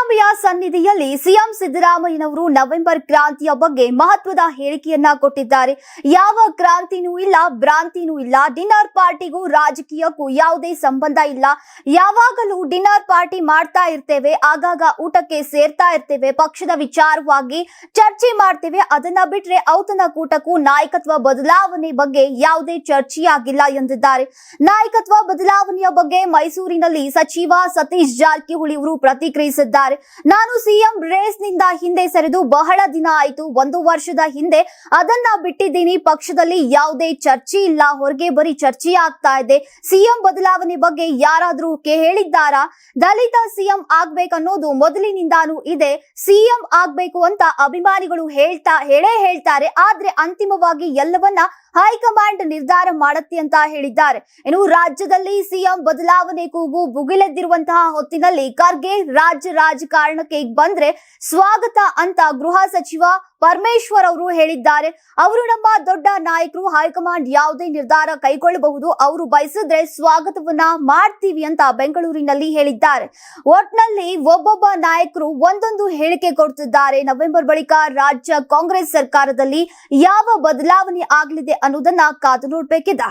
ಸಿದ್ದರಾಮಯ್ಯ ಸನ್ನಿಧಿಯಲ್ಲಿ ಸಿಎಂ ಸಿದ್ದರಾಮಯ್ಯನವರು ನವೆಂಬರ್ ಕ್ರಾಂತಿಯ ಬಗ್ಗೆ ಮಹತ್ವದ ಹೇಳಿಕೆಯನ್ನ ಕೊಟ್ಟಿದ್ದಾರೆ. ಯಾವ ಕ್ರಾಂತಿನೂ ಇಲ್ಲ, ಭ್ರಾಂತಿನೂ ಇಲ್ಲ. ಡಿನ್ನರ್ ಪಾರ್ಟಿಗೂ ರಾಜಕೀಯಕ್ಕೂ ಯಾವುದೇ ಸಂಬಂಧ ಇಲ್ಲ. ಯಾವಾಗಲೂ ಡಿನ್ನರ್ ಪಾರ್ಟಿ ಮಾಡ್ತಾ ಇರ್ತೇವೆ, ಆಗಾಗ ಊಟಕ್ಕೆ ಸೇರ್ತಾ ಇರ್ತೇವೆ, ಪಕ್ಷದ ವಿಚಾರವಾಗಿ ಚರ್ಚೆ ಮಾಡ್ತೇವೆ. ಅದನ್ನ ಬಿಟ್ರೆ ಔತಣಕೂಟಕ್ಕೂ ನಾಯಕತ್ವ ಬದಲಾವಣೆ ಬಗ್ಗೆ ಯಾವುದೇ ಚರ್ಚೆಯಾಗಿಲ್ಲ ಎಂದಿದ್ದಾರೆ. ನಾಯಕತ್ವ ಬದಲಾವಣೆಯ ಬಗ್ಗೆ ಮೈಸೂರಿನಲ್ಲಿ ಸಚಿವ ಸತೀಶ್ ಜಾರಕಿಹೊಳಿ ಅವರು ಪ್ರತಿಕ್ರಿಯಿಸಿದ್ದಾರೆ. ನಾನು ಸಿಎಂ ರೇಸ್ನಿಂದ ಹಿಂದೆ ಸರಿದು ಬಹಳ ದಿನ ಆಯಿತು. ಒಂದು ವರ್ಷದ ಹಿಂದೆ ಅದನ್ನ ಬಿಟ್ಟಿದ್ದೀನಿ. ಪಕ್ಷದಲ್ಲಿ ಯಾವುದೇ ಚರ್ಚೆ ಇಲ್ಲ. ಹೊರಗೆ ಬರೀ ಚರ್ಚೆ ಆಗ್ತಾ ಇದೆ. ಸಿಎಂ ಬದಲಾವಣೆ ಬಗ್ಗೆ ಯಾರಾದ್ರೂ ಹೇಳಿದ್ದಾರಾ? ದಲಿತ ಸಿಎಂ ಆಗ್ಬೇಕನ್ನೋದು ಮೊದಲಿನಿಂದಾನು ಇದೆ. ಸಿಎಂ ಆಗ್ಬೇಕು ಅಂತ ಅಭಿಮಾನಿಗಳು ಹೇಳ್ತಾ, ಹೇಳೇ ಹೇಳ್ತಾರೆ. ಆದ್ರೆ ಅಂತಿಮವಾಗಿ ಎಲ್ಲವನ್ನ ಹೈಕಮಾಂಡ್ ನಿರ್ಧಾರ ಮಾಡುತ್ತೆ ಅಂತ ಹೇಳಿದ್ದಾರೆ. ಇನ್ನು ರಾಜ್ಯದಲ್ಲಿ ಸಿಎಂ ಬದಲಾವಣೆ ಕೂಗು, ಭುಗಿಲೆದ್ದಿರುವಂತಹ ಹೊತ್ತಿನಲ್ಲಿ ಖರ್ಗೆ ರಾಜ್ಯ ರಾಜಕಾರಣಕ್ಕೆ ಬಂದ್ರೆ ಸ್ವಾಗತ ಅಂತ ಗೃಹ ಸಚಿವ ಪರಮೇಶ್ವರ್ ಅವರು ಹೇಳಿದ್ದಾರೆ. ಅವರು ನಮ್ಮ ದೊಡ್ಡ ನಾಯಕರು ಹೈಕಮಾಂಡ್ ಯಾವುದೇ ನಿರ್ಧಾರ ಕೈಗೊಳ್ಳಬಹುದು. ಅವರು ಬಯಸಿದ್ರೆ ಸ್ವಾಗತವನ್ನ ಮಾಡ್ತೀವಿ ಅಂತ ಬೆಂಗಳೂರಿನಲ್ಲಿ ಹೇಳಿದ್ದಾರೆ. ಒಟ್ನಲ್ಲಿ ಒಬ್ಬೊಬ್ಬ ನಾಯಕರು ಒಂದೊಂದು ಹೇಳಿಕೆ ಕೊಡ್ತಿದ್ದಾರೆ. ನವೆಂಬರ್ ಬಳಿಕ ರಾಜ್ಯ ಕಾಂಗ್ರೆಸ್ ಸರ್ಕಾರದಲ್ಲಿ ಯಾವ ಬದಲಾವಣೆ ಆಗಲಿದೆ ಅನ್ನೋದನ್ನ ಕಾದು ನೋಡ್ಬೇಕಿದೆ.